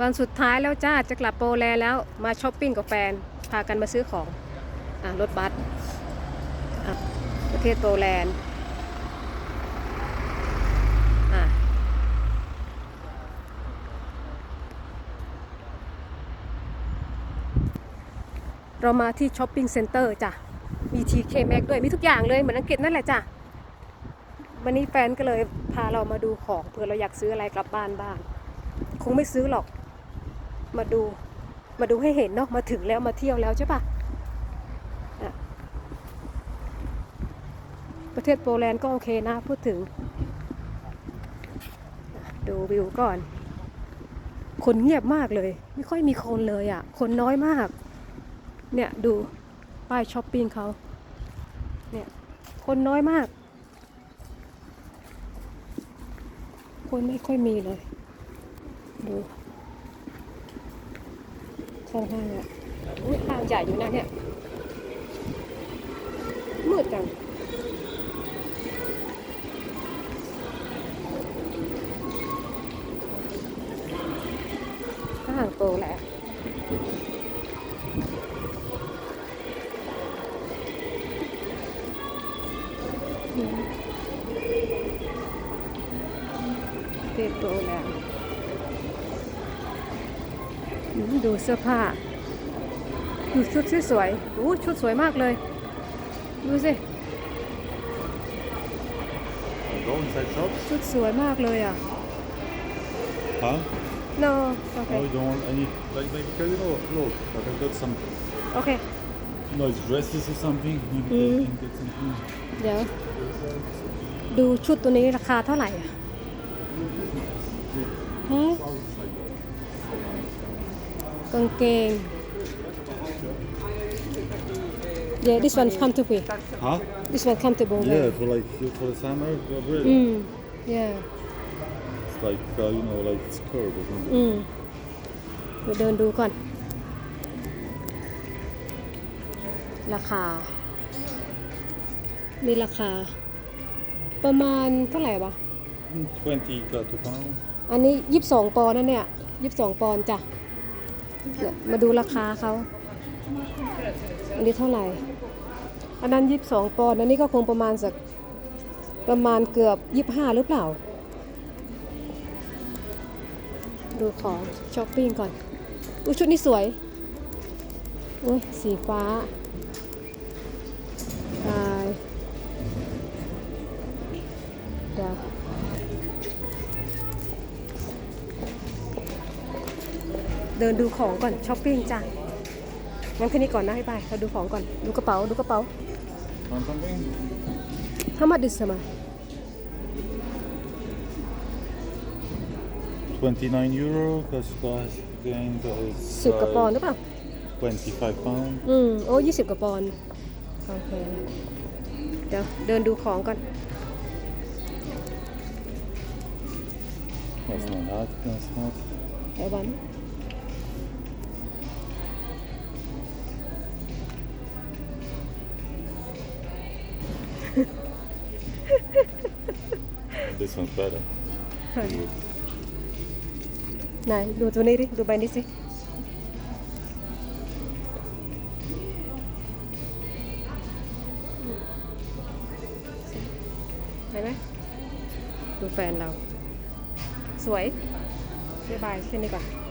วันสุดท้ายแล้วจ้าจะกลับโปแลนด์แล้วมาช้อปปิ้งกับแฟน พากันมาซื้อของอรถบัสประเทศโปแลนด์เรามาที่ช้อปปิ้งเซ็นเตอร์จ้ะ มี TK Maxx ด้วย มีทุกอย่างเลย เหมือนอังกฤษนั่นแหละจ้ะ วันนี้แฟนก็เลยพาเรามาดูของเผื่อเราอยากซื้ออะไรกลับบ้านบ้าง คงไม่ซื้อหรอก มาดูมาดูให้เห็นเนาะมาถึงแล้วมาเที่ยวแล้วใช่ปะอะประเทศโปแลนด์ก็โอเคนะ พูดถึง ดูวิวก่อน คนเงียบมากเลย ไม่ค่อยมีคนเลยอะ่ะ คนน้อยมาก เนี่ยดูป้ายช้อปปิ้งเขาเนี่ยคนน้อยมาก คนไม่ค่อยมีเลย ดู ค่อนข้างอะอุ้ยทางใหญ่อยู่นะเนี่ยมืดจังห้างโตแหละเต็มโตแล้ว ดูเสื้อผ้า ดูชุดสวยๆโอ้ชุดสวยมากเลย ดูสิ Go inside shops? ชุดสวยมากเลยอะ Huh? no โอเค No, you don't want any. Like, like because you know, look, like I've got some โอเค nice dresses or something. Maybe Mm. I can get something. เดี๋ยว ดูชุดตัวนี้ราคาเท่าไหร่อะฮะ กางเกง Yeah this one comfortable Huh? this one comfortable Yeah, for like for the summer, go really. อืม yeah It's like uh, you know, like skirt or something. อืมเดี๋ยวเดินดูก่อน ราคานี่ราคา ประมาณเท่าไหร่วะ Mm, Twenty got to pound. อันนี้ยี่สิบสองปอนด์นะเนี่ยยี่สิบสองปอนด์จ้ะเนี่ย มาดูราคาเขา อันนี้เท่าไหร่ อันนั้นยี่สิบสองปอนด์อันนี้ก็คงประมาณสักประมาณเกือบยี่สิบห้าหรือเปล่า ดูของช้อปปิ้งก่อน อุ้ยชุดนี้สวย อุ้ยสีฟ้าลายเดี๋ยว เดินดูของก่อนช้อปปิ้งจ้ะงั้นแค่นี้ก่อนนะให้ไปเราดูของก่อนดูกระเป๋าดูกระเป๋า Want something? How much is it มา Twenty-nine euro. That's got again. That is สิบกระปอนด์หรือเปล่า twenty-five pound. อืม โอ้ยี่สิบกระปอนด์โอเค เดี๋ยวเดินดูของก่อน That's not hot. That's not. ไต้หวัน This one's better. ไหนดูตัวนี้ดิดูใบนี้สิ เห็นไหมดูแฟนเรา สวยบายบายแค่นี้ก่อน